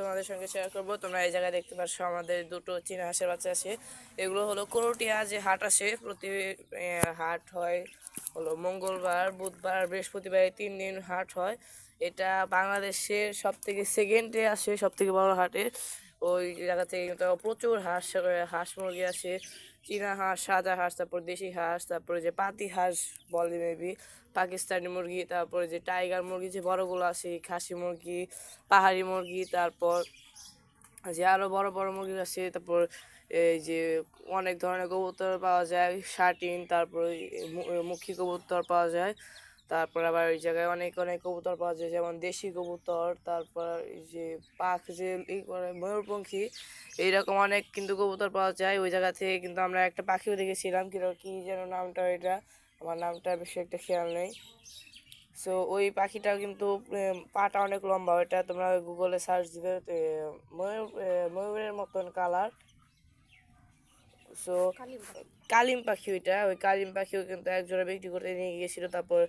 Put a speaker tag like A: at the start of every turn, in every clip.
A: তোমাদের সঙ্গে শেয়ার তোমরা এই জায়গায় দেখতে আমাদের দুটো চীনা বাচ্চা আছে। এগুলো হলো যে হাট প্রতি হাট হয় হলো মঙ্গলবার, বুধবার, বৃহস্পতিবার তিন দিন হাট হয়। এটা বাংলাদেশের সব থেকে সেকেন্ডে আসে সব থেকে বড় হাটে। ওই জায়গা থেকে কিন্তু প্রচুর হাঁস হাঁস মুরগি আসে, চীনা হাঁস, সাদা হাঁস, তারপর দেশি হাঁস, তারপরে যে পাতি হাঁস বলে মেবি পাকিস্তানি মুরগি, তারপরে যে টাইগার মুরগি, যে বড়গুলো আছে খাসি মুরগি, পাহাড়ি মুরগি, তারপর যে আরও বড় বড় মুরগি আছে তারপর এই যে অনেক ধরনের কবুতর পাওয়া যায় শার্টিন তারপর মুখী কবুতর পাওয়া যায়। তারপর আবার ওই জায়গায় অনেক অনেক কবুতর পাওয়া যায় যেমন দেশি কবুতর তারপর যে পাখ যে ই করে ময়ূরপঙ্খী এইরকম অনেক কিন্তু কবুতর পাওয়া যায়। ওই জায়গা থেকে কিন্তু আমরা একটা পাখিও দেখেছিলাম কিন্তু কি যেন নামটা এটা আমার নামটা বেশি একটা খেয়াল নেই। সো ওই পাখিটাও কিন্তু পাটা অনেক লম্বা ওইটা তোমরা গুগলে সার্চ দিবে ময়ূর ময়ূরের মতন কালার সো কালিম পাখি ওইটা ওই কালিম পাখিও কিন্তু একজোড়া বিক্রি করতে নিয়ে গিয়েছিল তারপর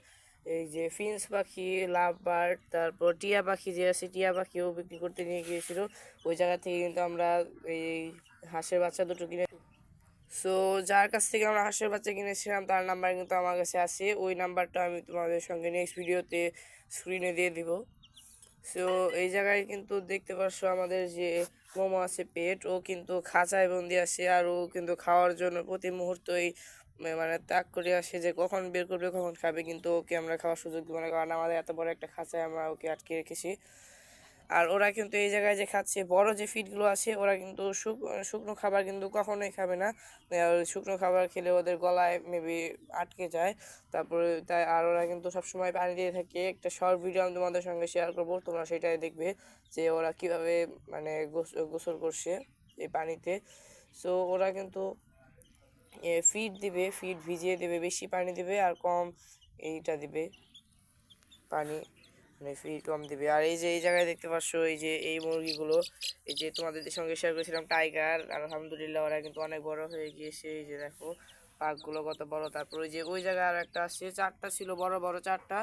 A: এই যে ফিন্স পাখি লাভ বার্ড তারপর টিয়া পাখি যে আছে, টিয়া পাখিও বিক্রি করতে নিয়ে গিয়েছিল। ওই জায়গা থেকে কিন্তু আমরা এই হাঁসের বাচ্চা দুটো কিনে সো যার কাছ থেকে আমরা হাঁসের বাচ্চা কিনেছিলাম, তার নাম্বার কিন্তু আমার কাছে আছে। ওই নাম্বারটা আমি তোমাদের সঙ্গে নেক্সট ভিডিওতে স্ক্রিনে দিয়ে দিব। সো এই জায়গায় কিন্তু দেখতে পাচ্ছ আমাদের যে মোমো আছে পেট। ও কিন্তু খাঁচায় বন্দি আছে, আর ও কিন্তু খাওয়ার জন্য প্রতি মুহূর্তই মানে তাক করে আসে যে কখন বের করবে, কখন খাবে, কিন্তু ওকে আমরা খাওয়ার সুযোগ দিব না। কারণ আমাদের এত বড় একটা খাঁচায় আমরা ওকে আটকে রেখেছি। আর ওরা কিন্তু এই জায়গায় যে খাচ্ছে, বড় যে ফিডগুলো আছে, ওরা কিন্তু শুক- শুকনো খাবার কিন্তু কখনোই খাবে না। শুকনো খাবার খেলে ওদের গলায় মেবি আটকে যায়। তারপরে তাই আর ওরা কিন্তু সবসময় পানি দিয়ে থাকে। একটা শর্ট ভিডিও আমি তোমাদের সঙ্গে শেয়ার করব, তোমরা সেটাই দেখবে যে ওরা কীভাবে মানে গোস- গোসল করছে এই পানিতে। সো ওরা কিন্তু ফিড দিবে ফিড ভিজিয়ে দেবে, বেশি পানি দিবে আর কম এইটা দিবে। পানি মানে ফিড কম দিবে। আর এই যে, এই জায়গায় দেখতে পাচ্ছ, এই যে, এই মুরগিগুলো, এই যে তোমাদের সঙ্গে শেয়ার করেছিলাম টাইগার আলহামদুলিল্লাহ ওরা কিন্তু অনেক বড় হয়ে গিয়েছে। এই যে দেখো পাকগুলো কত বড়। তারপর ওই যে, ওই জায়গায় আর একটা আসছে, চারটা ছিল, বড় বড় চারটা।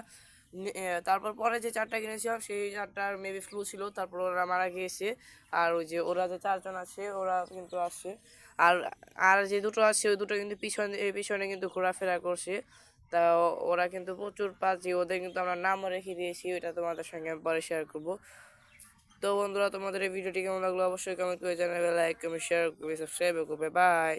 A: তারপর পরে যে চারটা কিনেছিলাম, সেই চারটার মেবি ফ্লু ছিল, তারপর ওরা মারা গিয়েছে। আর ওই যে ওরা যে চারজন আছে, ওরা কিন্তু আসছে। আর আর যে দুটো আছে, ওই দুটো কিন্তু পিছনে পিছনে কিন্তু ঘোরাফেরা করছে। তা ওরা কিন্তু প্রচুর পাচ্ছি ওদের কিন্তু আমরা নামও রেখে দিয়েছি, ওইটা তোমাদের সঙ্গে আমি পরে শেয়ার করব। তো বন্ধুরা, তোমাদের এই ভিডিওটি কেমন লাগল অবশ্যই কমেন্ট করে জানাবে লাইক কমেন্ট শেয়ার করবে সাবস্ক্রাইব করবে বাই